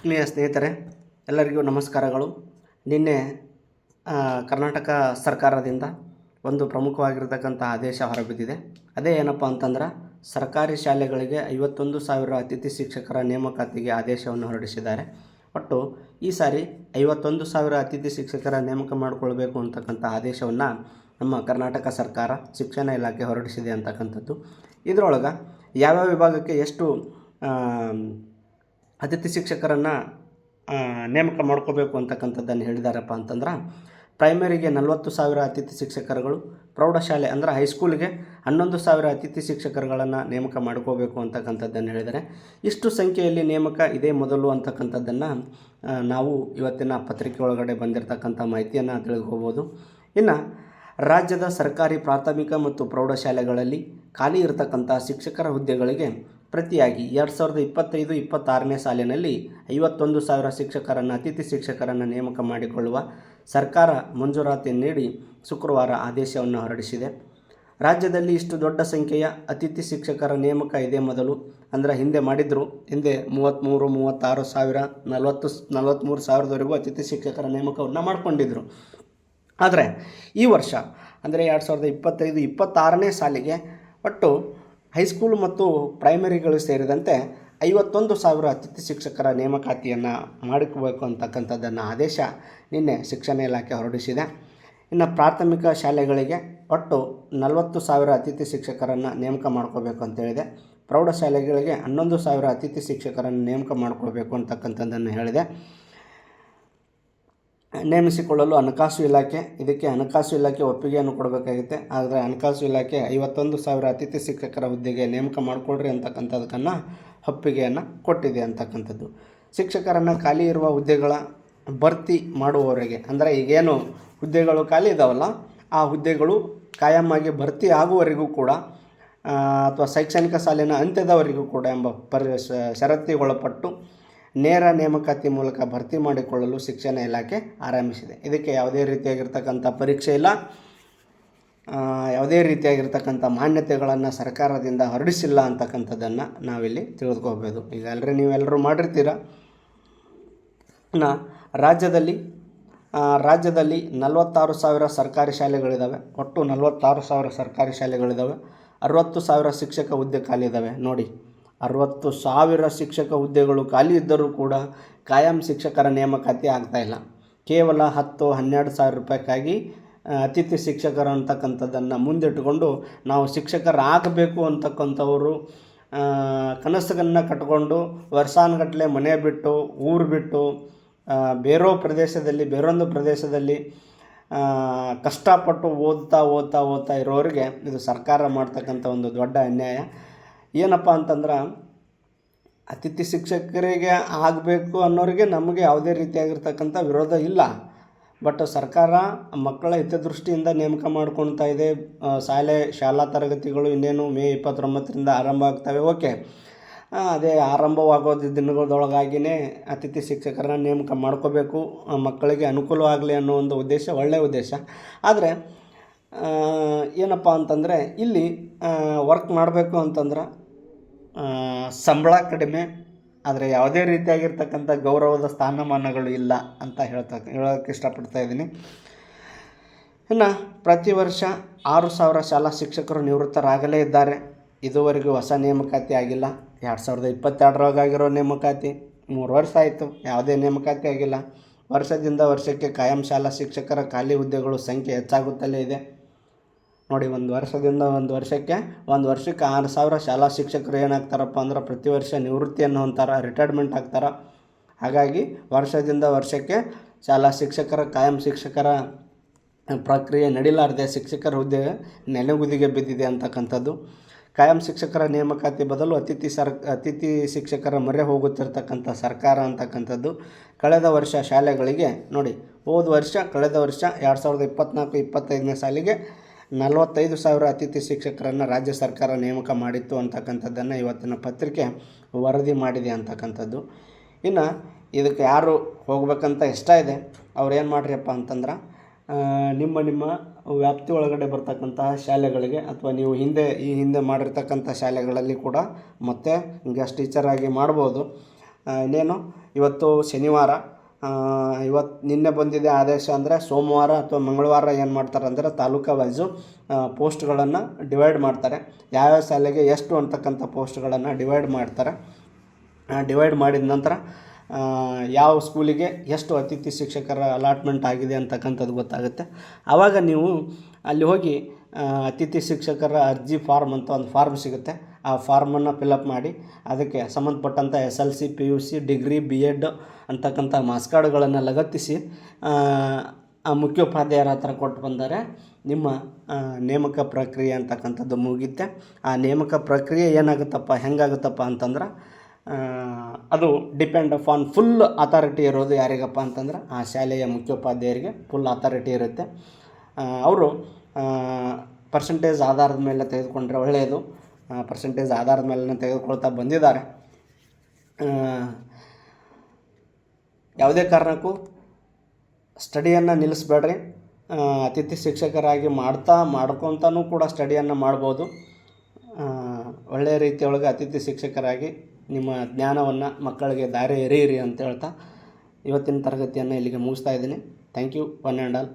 ಆತ್ಮೀಯ ಸ್ನೇಹಿತರೆ, ಎಲ್ಲರಿಗೂ ನಮಸ್ಕಾರಗಳು. ನಿನ್ನೆ ಕರ್ನಾಟಕ ಸರ್ಕಾರದಿಂದ ಒಂದು ಪ್ರಮುಖವಾಗಿರತಕ್ಕಂಥ ಆದೇಶ ಹೊರಬಿದ್ದಿದೆ. ಅದೇ ಏನಪ್ಪ ಅಂತಂದ್ರೆ, ಸರ್ಕಾರಿ ಶಾಲೆಗಳಿಗೆ ಐವತ್ತೊಂದು ಸಾವಿರ ಅತಿಥಿ ಶಿಕ್ಷಕರ ನೇಮಕಾತಿಗೆ ಆದೇಶವನ್ನು ಹೊರಡಿಸಿದ್ದಾರೆ. ಒಟ್ಟು, ಈ ಸಾರಿ ಐವತ್ತೊಂದು ಸಾವಿರ ಅತಿಥಿ ಶಿಕ್ಷಕರ ನೇಮಕ ಮಾಡಿಕೊಳ್ಬೇಕು ಅಂತಕ್ಕಂಥ ಆದೇಶವನ್ನು ನಮ್ಮ ಕರ್ನಾಟಕ ಸರ್ಕಾರ ಶಿಕ್ಷಣ ಇಲಾಖೆ ಹೊರಡಿಸಿದೆ ಅಂತಕ್ಕಂಥದ್ದು. ಇದರೊಳಗೆ ಯಾವ್ಯಾವ ವಿಭಾಗಕ್ಕೆ ಎಷ್ಟು ಅತಿಥಿ ಶಿಕ್ಷಕರನ್ನು ನೇಮಕ ಮಾಡ್ಕೋಬೇಕು ಅಂತಕ್ಕಂಥದ್ದನ್ನು ಹೇಳಿದಾರಪ್ಪ ಅಂತಂದ್ರೆ ಪ್ರೈಮರಿಗೆ ನಲವತ್ತು ಸಾವಿರ ಅತಿಥಿ ಶಿಕ್ಷಕರುಗಳು, ಪ್ರೌಢಶಾಲೆ ಅಂದರೆ ಹೈಸ್ಕೂಲಿಗೆ ಹನ್ನೊಂದು ಸಾವಿರ ಅತಿಥಿ ಶಿಕ್ಷಕರುಗಳನ್ನು ನೇಮಕ ಮಾಡ್ಕೋಬೇಕು ಅಂತಕ್ಕಂಥದ್ದನ್ನು ಹೇಳಿದ್ದಾರೆ ಇಷ್ಟು ಸಂಖ್ಯೆಯಲ್ಲಿ ನೇಮಕ ಇದೇ ಮೊದಲು ಅಂತಕ್ಕಂಥದ್ದನ್ನು ನಾವು ಇವತ್ತಿನ ಪತ್ರಿಕೆ ಒಳಗಡೆ ಬಂದಿರತಕ್ಕಂಥ ಮಾಹಿತಿಯನ್ನು ತಿಳಿದುಕೋಬೋದು. ಇನ್ನು, ರಾಜ್ಯದ ಸರ್ಕಾರಿ ಪ್ರಾಥಮಿಕ ಮತ್ತು ಪ್ರೌಢಶಾಲೆಗಳಲ್ಲಿ ಖಾಲಿ ಇರತಕ್ಕಂಥ ಶಿಕ್ಷಕರ ಹುದ್ದೆಗಳಿಗೆ ಪ್ರತಿಯಾಗಿ ಎರಡು ಸಾವಿರದ ಇಪ್ಪತ್ತೈದು, ಇಪ್ಪತ್ತಾರನೇ ಸಾಲಿನಲ್ಲಿ ಐವತ್ತೊಂದು ಸಾವಿರ ಶಿಕ್ಷಕರನ್ನು, ಅತಿಥಿ ಶಿಕ್ಷಕರನ್ನು ನೇಮಕ ಮಾಡಿಕೊಳ್ಳುವ ಸರ್ಕಾರ ಮಂಜೂರಾತಿ ನೀಡಿ ಶುಕ್ರವಾರ ಆದೇಶವನ್ನು ಹೊರಡಿಸಿದೆ. ರಾಜ್ಯದಲ್ಲಿ ಇಷ್ಟು ದೊಡ್ಡ ಸಂಖ್ಯೆಯ ಅತಿಥಿ ಶಿಕ್ಷಕರ ನೇಮಕ ಇದೆ ಮೊದಲು. ಅಂದರೆ ಹಿಂದೆ ಮಾಡಿದ್ರು, ಹಿಂದೆ ಮೂವತ್ತ್ಮೂರು ಮೂವತ್ತಾರು ಸಾವಿರ, ನಲವತ್ತು ನಲವತ್ತ್ಮೂರು ಸಾವಿರದವರೆಗೂ ಅತಿಥಿ ಶಿಕ್ಷಕರ ನೇಮಕವನ್ನು ಮಾಡಿಕೊಂಡಿದ್ದರು ಆದರೆ ಈ ವರ್ಷ, ಅಂದರೆ ಎರಡು ಸಾವಿರದ ಇಪ್ಪತ್ತೈದು, ಇಪ್ಪತ್ತಾರನೇ ಸಾಲಿಗೆ ಒಟ್ಟು ಹೈಸ್ಕೂಲ್ ಮತ್ತು ಪ್ರೈಮರಿಗಳು ಸೇರಿದಂತೆ ಐವತ್ತೊಂದು ಸಾವಿರ ಅತಿಥಿ ಶಿಕ್ಷಕರ ನೇಮಕಾತಿಯನ್ನು ಮಾಡಿಕೋಬೇಕು ಅಂತಕ್ಕಂಥದ್ದನ್ನು ಆದೇಶ ನಿನ್ನೆ ಶಿಕ್ಷಣ ಇಲಾಖೆ ಹೊರಡಿಸಿದೆ. ಇನ್ನು ಪ್ರಾಥಮಿಕ ಶಾಲೆಗಳಿಗೆ ಒಟ್ಟು ನಲವತ್ತು ಸಾವಿರ ಅತಿಥಿ ಶಿಕ್ಷಕರನ್ನು ನೇಮಕ ಮಾಡ್ಕೋಬೇಕು ಅಂತೇಳಿದೆ ಪ್ರೌಢಶಾಲೆಗಳಿಗೆ ಹನ್ನೊಂದು ಸಾವಿರ ಅತಿಥಿ ಶಿಕ್ಷಕರನ್ನು ನೇಮಕ ಮಾಡ್ಕೋಬೇಕು ಅಂತಕ್ಕಂಥದ್ದನ್ನು ಹೇಳಿದೆ. ನೇಮಿಸಿಕೊಳ್ಳಲು ಹಣಕಾಸು ಇಲಾಖೆ, ಇದಕ್ಕೆ ಹಣಕಾಸು ಇಲಾಖೆ ಒಪ್ಪಿಗೆಯನ್ನು ಕೊಡಬೇಕಾಗುತ್ತೆ. ಆದರೆ ಹಣಕಾಸು ಇಲಾಖೆ ಐವತ್ತೊಂದು ಸಾವಿರ ಅತಿಥಿ ಶಿಕ್ಷಕರ ಹುದ್ದೆಗೆ ನೇಮಕ ಮಾಡಿಕೊಡ್ರಿ ಅಂತಕ್ಕಂಥದಕ್ಕನ್ನು ಒಪ್ಪಿಗೆಯನ್ನು ಕೊಟ್ಟಿದೆ ಅಂತಕ್ಕಂಥದ್ದು. ಶಿಕ್ಷಕರನ್ನು ಖಾಲಿ ಇರುವ ಹುದ್ದೆಗಳ ಭರ್ತಿ ಮಾಡುವವರೆಗೆ, ಅಂದರೆ ಈಗೇನು ಹುದ್ದೆಗಳು ಖಾಲಿ ಇದ್ದಾವಲ್ಲ ಆ ಹುದ್ದೆಗಳು ಕಾಯಮ್ಮಾಗಿ ಭರ್ತಿ ಆಗುವವರೆಗೂ ಕೂಡ ಅಥವಾ ಶೈಕ್ಷಣಿಕ ಸಾಲಿನ ಅಂತ್ಯದವರೆಗೂ ಕೂಡ ಎಂಬ ಪರಿ, ಷರತ್ತಿಗೊಳಪಟ್ಟು ನೇರ ನೇಮಕಾತಿ ಮೂಲಕ ಭರ್ತಿ ಮಾಡಿಕೊಳ್ಳಲು ಶಿಕ್ಷಣ ಇಲಾಖೆ ಆರಂಭಿಸಿದೆ. ಇದಕ್ಕೆ ಯಾವುದೇ ರೀತಿಯಾಗಿರ್ತಕ್ಕಂಥ ಪರೀಕ್ಷೆ ಇಲ್ಲ. ಯಾವುದೇ ರೀತಿಯಾಗಿರ್ತಕ್ಕಂಥ ಮಾನ್ಯತೆಗಳನ್ನು ಸರ್ಕಾರದಿಂದ ಹೊರಡಿಸಿಲ್ಲ ಅಂತಕ್ಕಂಥದ್ದನ್ನು ನಾವಿಲ್ಲಿ ತಿಳಿದುಕೋಬೋದು ಈಗ ಅಲ್ಲರಿ ನೀವೆಲ್ಲರೂ ಮಾಡಿರ್ತೀರ? ನಾ, ರಾಜ್ಯದಲ್ಲಿ ರಾಜ್ಯದಲ್ಲಿ ನಲವತ್ತಾರು ಸಾವಿರ ಸರ್ಕಾರಿ ಶಾಲೆಗಳಿದ್ದಾವೆ ಒಟ್ಟು ನಲವತ್ತಾರು ಸಾವಿರ ಸರ್ಕಾರಿ ಶಾಲೆಗಳಿದ್ದಾವೆ ಅರವತ್ತು ಸಾವಿರ ಶಿಕ್ಷಕ ಹುದ್ದೆ ಖಾಲಿ ಇದ್ದಾವೆ ನೋಡಿ. ಅರವತ್ತು ಸಾವಿರ ಶಿಕ್ಷಕ ಹುದ್ದೆಗಳು ಖಾಲಿ ಇದ್ದರೂ ಕೂಡ ಕಾಯಂ ಶಿಕ್ಷಕರ ನೇಮಕಾತಿ ಆಗ್ತಾಯಿಲ್ಲ ಕೇವಲ ಹತ್ತು ಹನ್ನೆರಡು ಸಾವಿರ ರೂಪಾಯಿಗಾಗಿ ಅತಿಥಿ ಶಿಕ್ಷಕರು ಅಂತಕ್ಕಂಥದ್ದನ್ನು ಮುಂದಿಟ್ಟುಕೊಂಡು ನಾವು ಶಿಕ್ಷಕರಾಗಬೇಕು ಅಂತಕ್ಕಂಥವರು ಕನಸುಗಳನ್ನು ಕಟ್ಕೊಂಡು ವರ್ಷಾನುಗಟ್ಟಲೆ ಮನೆ ಬಿಟ್ಟು, ಊರು ಬಿಟ್ಟು ಬೇರೋ ಪ್ರದೇಶದಲ್ಲಿ, ಬೇರೊಂದು ಪ್ರದೇಶದಲ್ಲಿ ಕಷ್ಟಪಟ್ಟು ಓದ್ತಾ ಓದ್ತಾ ಓದ್ತಾ ಇರೋರಿಗೆ ಇದು ಸರ್ಕಾರ ಮಾಡ್ತಕ್ಕಂಥ ಒಂದು ದೊಡ್ಡ ಅನ್ಯಾಯ. ಏನಪ್ಪ ಅಂತಂದ್ರೆ, ಅತಿಥಿ ಶಿಕ್ಷಕರಿಗೆ ಆಗಬೇಕು ಅನ್ನೋರಿಗೆ ನಮಗೆ ಯಾವುದೇ ರೀತಿಯಾಗಿರ್ತಕ್ಕಂಥ ವಿರೋಧ ಇಲ್ಲ. ಬಟ್ ಸರ್ಕಾರ ಮಕ್ಕಳ ಹಿತದೃಷ್ಟಿಯಿಂದ ನೇಮಕ ಮಾಡ್ಕೊಳ್ತಾ ಇದೆ. ಶಾಲೆ, ಶಾಲಾ ತರಗತಿಗಳು ಇನ್ನೇನು ಮೇ ಇಪ್ಪತ್ತೊಂಬತ್ತರಿಂದ ಆರಂಭ ಆಗ್ತವೆ, ಓಕೆ. ಅದೇ ಆರಂಭವಾಗೋ ದಿನಗಳೊಳಗಾಗಿಯೇ ಅತಿಥಿ ಶಿಕ್ಷಕರನ್ನ ನೇಮಕ ಮಾಡ್ಕೋಬೇಕು. ಮಕ್ಕಳಿಗೆ ಅನುಕೂಲವಾಗಲಿ ಅನ್ನೋ ಒಂದು ಉದ್ದೇಶ ಒಳ್ಳೆಯ ಉದ್ದೇಶ. ಆದರೆ ಏನಪ್ಪ ಅಂತಂದರೆ, ಇಲ್ಲಿ ವರ್ಕ್ ಮಾಡಬೇಕು ಅಂತಂದ್ರೆ ಸಂಬಳ ಕಡಿಮೆ, ಆದರೆ ಯಾವುದೇ ರೀತಿಯಾಗಿರ್ತಕ್ಕಂಥ ಗೌರವದ ಸ್ಥಾನಮಾನಗಳು ಇಲ್ಲ ಅಂತ ಹೇಳ್ತಕ್ಕ ಹೇಳೋಕ್ಕೆ ಇಷ್ಟಪಡ್ತಾ ಇದ್ದೀನಿ. ಇನ್ನು ಪ್ರತಿ ವರ್ಷ ಆರು ಸಾವಿರ ಶಾಲಾ ಶಿಕ್ಷಕರು ನಿವೃತ್ತರಾಗಲೇ ಇದ್ದಾರೆ. ಇದುವರೆಗೂ ಹೊಸ ನೇಮಕಾತಿ ಆಗಿಲ್ಲ. ಎರಡು ಸಾವಿರದ ಇಪ್ಪತ್ತೆರಡರೊಳಗಾಗಿರೋ ನೇಮಕಾತಿ, ಮೂರು ವರ್ಷ ಆಯಿತು, ಯಾವುದೇ ನೇಮಕಾತಿ ಆಗಿಲ್ಲ. ವರ್ಷದಿಂದ ವರ್ಷಕ್ಕೆ ಕಾಯಂ ಶಾಲಾ ಶಿಕ್ಷಕರ ಖಾಲಿ ಹುದ್ದೆಗಳು ಸಂಖ್ಯೆ ಹೆಚ್ಚಾಗುತ್ತಲೇ ಇದೆ. ನೋಡಿ, ಒಂದು ವರ್ಷದಿಂದ ಒಂದು ವರ್ಷಕ್ಕೆ ಒಂದು ವರ್ಷಕ್ಕೆ ಆರು ಸಾವಿರ ಶಾಲಾ ಶಿಕ್ಷಕರು ಏನಾಗ್ತಾರಪ್ಪ ಅಂದ್ರೆ ಪ್ರತಿ ವರ್ಷ ನಿವೃತ್ತಿಯನ್ನು ಹೊಂತಾರೆ ರಿಟೈರ್ಮೆಂಟ್ ಆಗ್ತಾರೆ. ಹಾಗಾಗಿ ವರ್ಷದಿಂದ ವರ್ಷಕ್ಕೆ ಶಾಲಾ ಶಿಕ್ಷಕರ, ಕಾಯಂ ಶಿಕ್ಷಕರ ಪ್ರಕ್ರಿಯೆ ನಡೀಲಾರದೆ ಶಿಕ್ಷಕರ ಹುದ್ದೆ ನೆಲೆಗುದಿಗೆ ಬಿದ್ದಿದೆ ಅಂತಕ್ಕಂಥದ್ದು. ಕಾಯಂ ಶಿಕ್ಷಕರ ನೇಮಕಾತಿ ಬದಲು ಅತಿಥಿ ಸರ್, ಅತಿಥಿ ಶಿಕ್ಷಕರ ಮೊರೆ ಹೋಗುತ್ತಿರ್ತಕ್ಕಂಥ ಸರ್ಕಾರ ಅಂತಕ್ಕಂಥದ್ದು. ಕಳೆದ ವರ್ಷ ಶಾಲೆಗಳಿಗೆ ನೋಡಿ, ಹೋದ ವರ್ಷ, ಕಳೆದ ವರ್ಷ ಎರಡು ಸಾವಿರದ ಇಪ್ಪತ್ತ್ನಾಲ್ಕು ಇಪ್ಪತ್ತೈದನೇ ಸಾಲಿಗೆ ನಲವತ್ತೈದು ಸಾವಿರ ಅತಿಥಿ ಶಿಕ್ಷಕರನ್ನು ರಾಜ್ಯ ಸರ್ಕಾರ ನೇಮಕ ಮಾಡಿತ್ತು ಅಂತಕ್ಕಂಥದ್ದನ್ನು ಇವತ್ತಿನ ಪತ್ರಿಕೆ ವರದಿ ಮಾಡಿದೆ ಅಂತಕ್ಕಂಥದ್ದು. ಇನ್ನು ಇದಕ್ಕೆ ಯಾರು ಹೋಗ್ಬೇಕಂತ ಇಷ್ಟ ಇದೆ, ಅವ್ರು ಏನು ಮಾಡ್ರಿಯಪ್ಪ ಅಂತಂದ್ರೆ ನಿಮ್ಮ ನಿಮ್ಮ ವ್ಯಾಪ್ತಿ ಒಳಗಡೆ ಬರ್ತಕ್ಕಂತಹ ಶಾಲೆಗಳಿಗೆ ಅಥವಾ ನೀವು ಹಿಂದೆ, ಈ ಹಿಂದೆ ಮಾಡಿರ್ತಕ್ಕಂಥ ಶಾಲೆಗಳಲ್ಲಿ ಕೂಡ ಮತ್ತೆ ಗೆಸ್ಟ್ ಟೀಚರಾಗಿ ಮಾಡ್ಬೋದು. ಇನ್ನೇನು, ಇವತ್ತು ಶನಿವಾರ ಇವತ್ತು ನಿನ್ನೆ ಬಂದಿದೆ ಆದೇಶ ಅಂದರೆ ಸೋಮವಾರ ಅಥವಾ ಮಂಗಳವಾರ ಏನು ಮಾಡ್ತಾರೆ ಅಂದರೆ ತಾಲೂಕಾ ವೈಸು ಪೋಸ್ಟ್ಗಳನ್ನು ಡಿವೈಡ್ ಮಾಡ್ತಾರೆ. ಯಾವ್ಯಾವ ಶಾಲೆಗೆ ಎಷ್ಟು ಅಂತಕ್ಕಂಥ ಪೋಸ್ಟ್ಗಳನ್ನು ಡಿವೈಡ್ ಮಾಡ್ತಾರೆ. ಡಿವೈಡ್ ಮಾಡಿದ ನಂತರ ಯಾವ ಸ್ಕೂಲಿಗೆ ಎಷ್ಟು ಅತಿಥಿ ಶಿಕ್ಷಕರ ಅಲಾಟ್ಮೆಂಟ್ ಆಗಿದೆ ಅಂತಕ್ಕಂಥದ್ದು ಗೊತ್ತಾಗುತ್ತೆ. ಆವಾಗ ನೀವು ಅಲ್ಲಿ ಹೋಗಿ ಅತಿಥಿ ಶಿಕ್ಷಕರ ಅರ್ಜಿ ಫಾರ್ಮ್ ಅಂತ ಒಂದು ಫಾರ್ಮ್ ಸಿಗುತ್ತೆ. ಆ ಫಾರ್ಮನ್ನು ಫಿಲಪ್ ಮಾಡಿ ಅದಕ್ಕೆ ಸಂಬಂಧಪಟ್ಟಂಥ S L C P U C degree B Ed ಅಂತಕ್ಕಂಥ ಮಾಸ್ಕಾರ್ಡ್ಗಳನ್ನು ಕಾರ್ಡ್ಗಳನ್ನು ಲಗತ್ತಿಸಿ ಆ, ಮುಖ್ಯೋಪಾಧ್ಯಾಯರ ಹತ್ರ ಕೊಟ್ಟು ಬಂದರೆ ನಿಮ್ಮ ನೇಮಕ ಪ್ರಕ್ರಿಯೆ ಅಂತಕ್ಕಂಥದ್ದು ಮುಗಿಯುತ್ತೆ. ಆ ನೇಮಕ ಪ್ರಕ್ರಿಯೆ ಏನಾಗುತ್ತಪ್ಪ ಹೆಂಗಾಗುತ್ತಪ್ಪ ಅಂತಂದ್ರೆ ಅದು ಡಿಪೆಂಡ್ ಅಪಾನ್ ಫುಲ್ ಅಥಾರಿಟಿ ಇರೋದು ಯಾರಿಗಪ್ಪ ಅಂತಂದ್ರೆ ಆ ಶಾಲೆಯ ಮುಖ್ಯೋಪಾಧ್ಯಾಯರಿಗೆ ಫುಲ್ ಅಥಾರಿಟಿ ಇರುತ್ತೆ. ಅವರು ಪರ್ಸೆಂಟೇಜ್ ಆಧಾರದ ಮೇಲೆ ತೆಗೆದುಕೊಂಡ್ರೆ ಒಳ್ಳೆಯದು. ಪರ್ಸೆಂಟೇಜ್ ಆಧಾರದ ಮೇಲೆ ತೆಗೆದುಕೊಳ್ತಾ ಬಂದಿದ್ದಾರೆ. ಯಾವುದೇ ಕಾರಣಕ್ಕೂ ಸ್ಟಡಿಯನ್ನು ನಿಲ್ಲಿಸ್ಬೇಡ್ರಿ. ಅತಿಥಿ ಶಿಕ್ಷಕರಾಗಿ ಮಾಡ್ತಾ ಮಾಡ್ಕೊತಾನೂ ಕೂಡ ಸ್ಟಡಿಯನ್ನು ಮಾಡ್ಬೋದು. ಒಳ್ಳೆಯ ರೀತಿಯೊಳಗೆ ಅತಿಥಿ ಶಿಕ್ಷಕರಾಗಿ ನಿಮ್ಮ ಜ್ಞಾನವನ್ನು ಮಕ್ಕಳಿಗೆ ದಾರಿ ಎರೆಯಿರಿ ಅಂತ ಹೇಳ್ತಾ ಇವತ್ತಿನ ತರಗತಿಯನ್ನು ಇಲ್ಲಿಗೆ ಮುಗಿಸ್ತಾ ಇದ್ದೀನಿ. Thank you one and all